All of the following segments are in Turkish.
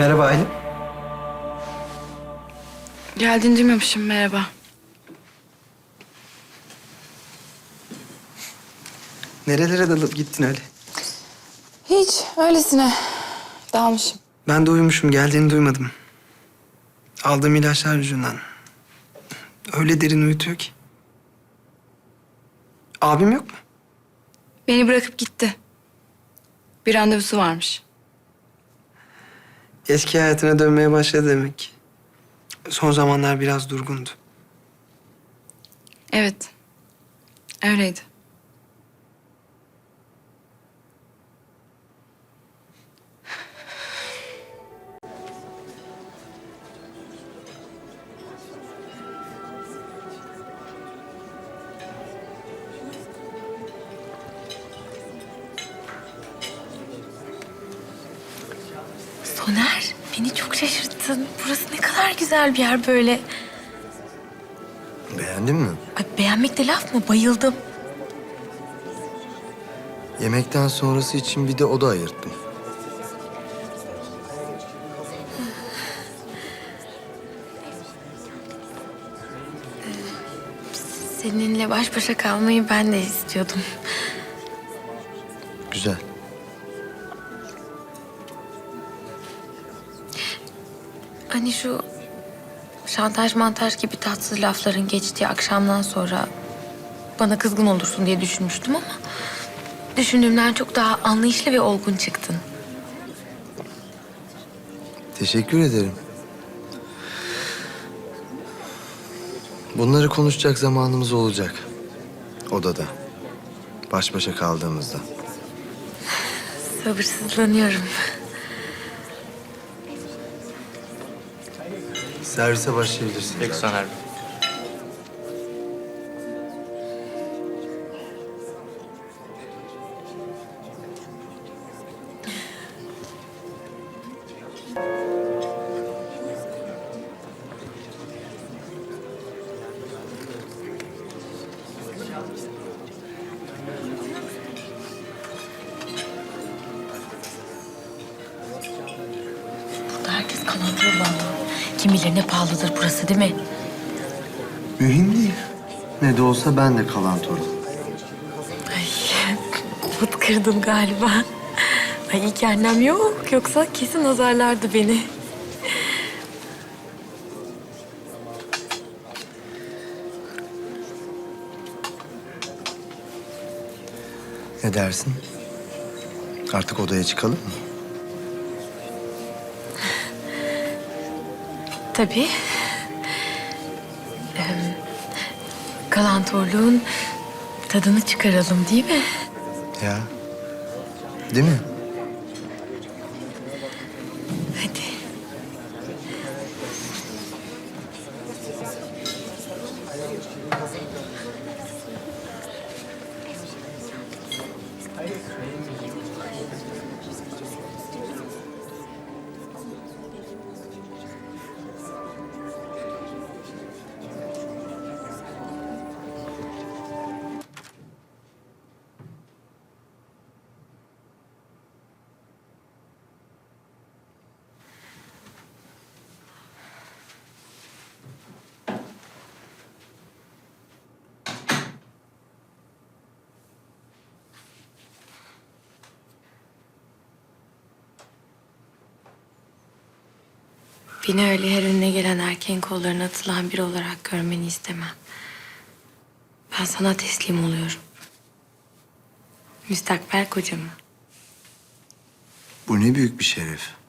Merhaba Aylin. Geldiğini duymamışım merhaba. Nerelere dalıp gittin öyle? Hiç öylesine dalmışım. Ben de uyumuşum. Geldiğini duymadım. Aldığım ilaçlar yüzünden. Öyle derin uyutuyor ki. Abim yok mu? Beni bırakıp gitti. Bir randevusu varmış. Eski hayatına dönmeye başladı demek. Son zamanlar biraz durgundu. Evet. Öyleydi. Beni çok şaşırttın. Burası ne kadar güzel bir yer böyle. Beğendin mi? Ay, beğenmek de laf mı? Bayıldım. Yemekten sonrası için bir de oda ayırttım. Seninle baş başa kalmayı ben de istiyordum. Güzel. Hani şu şantaj mantaj gibi tatsız lafların geçtiği akşamdan sonra bana kızgın olursun diye düşünmüştüm ama düşündüğümden çok daha anlayışlı ve olgun çıktın. Teşekkür ederim. Bunları konuşacak zamanımız olacak. Odada. Baş başa kaldığımızda. Sabırsızlanıyorum. Servise başlayabilirsiniz. Peki Soner Bey. Burada herkes kalanıyor vallahi. Kim bilir ne pahalıdır burası değil mi? Mühim değil. Ne de olsa ben de kalan torun. Ay, umut kırdım galiba. Ay iyi ki annem yok. Yoksa kesin azarlardı beni. Ne dersin? Artık odaya çıkalım mı? Tabii. Ee, kalantorluğun tadını çıkaralım değil mi? Ya. Değil mi? Beni öyle her önüne gelen erkeğin kollarına atılan biri olarak görmeni istemem. Ben sana teslim oluyorum. Müstakbel kocamı. Bu ne büyük bir şeref.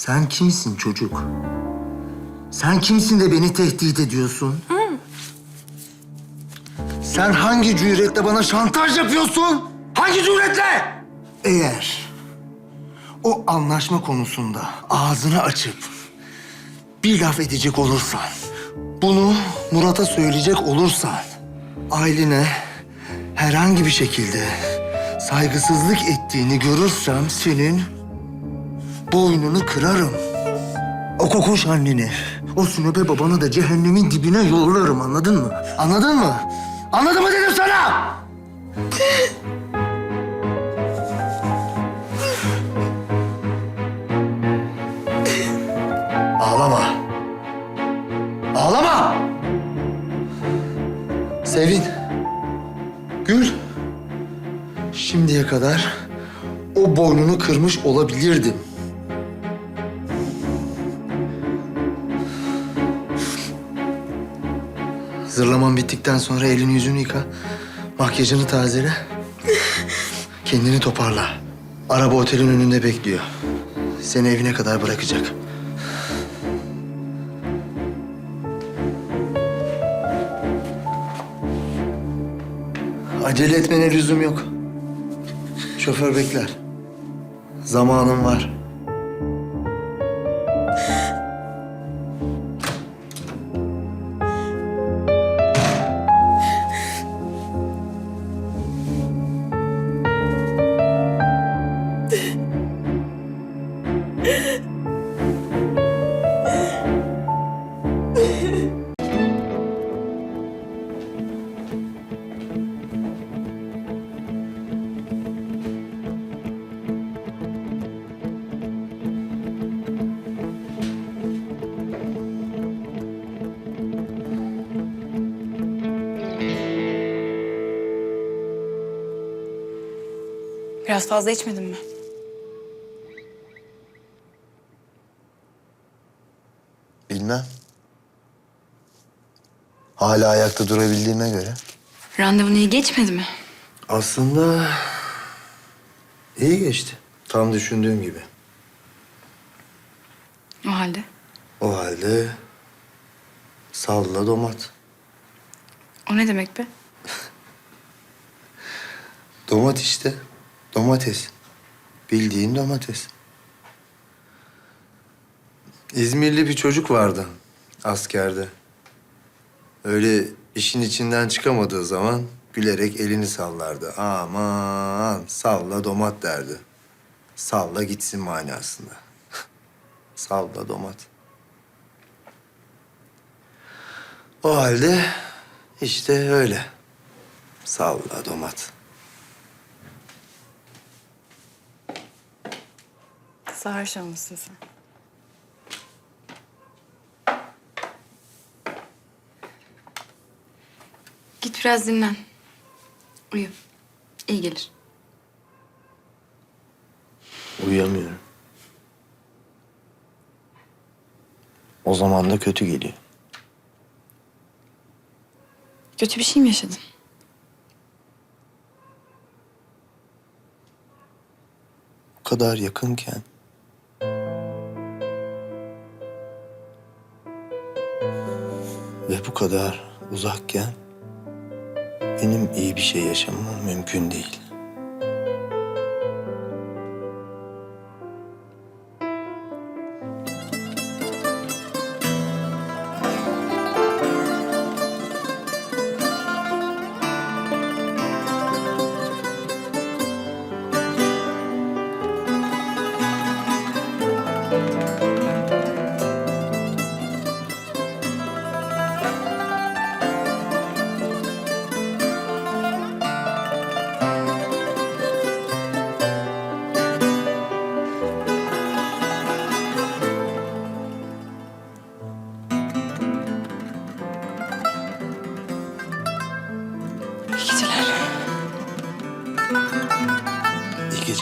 Sen kimsin çocuk? Sen kimsin de beni tehdit ediyorsun? Sen hangi cüretle bana şantaj yapıyorsun? Hangi cüretle? Eğer o anlaşma konusunda ağzını açıp bir laf edecek olursan, bunu Murat'a söyleyecek olursan, ailene herhangi bir şekilde saygısızlık ettiğini görürsem senin boynunu kırarım. O kokoş anneni, o sünepe babanı da cehennemin dibine yollarım anladın mı? Anladın mı? Anladın mı dedim sana? Ağlama. Ağlama. Sevin. Gül. Şimdiye kadar o boynunu kırmış olabilirdim. Zırlaman bittikten sonra elini yüzünü yıka. Makyajını tazele. Kendini toparla. Araba otelin önünde bekliyor. Seni evine kadar bırakacak. Acele etmene lüzum yok. Şoför bekler. Zamanım var. Biraz fazla içmedin mi? Bilmem. Hala ayakta durabildiğime göre. Randevun iyi geçmedi mi? Aslında iyi geçti. Tam düşündüğüm gibi. O halde. O halde salla domat. O ne demek be? Domat işte. Domates. Bildiğin domates. İzmirli bir çocuk vardı askerde. Öyle işin içinden çıkamadığı zaman gülerek elini sallardı. Aman salla domat derdi. Salla gitsin manasında. salla domat. O halde işte öyle. Salla domat. Sarhoş olmuşsun sen. Git biraz dinlen. Uyu. İyi gelir. Uyuyamıyorum. O zaman da kötü geliyor. Kötü bir şey mi yaşadın? Bu kadar yakınken... Ve bu kadar uzakken... Benim iyi bir şey yaşamam mümkün değil.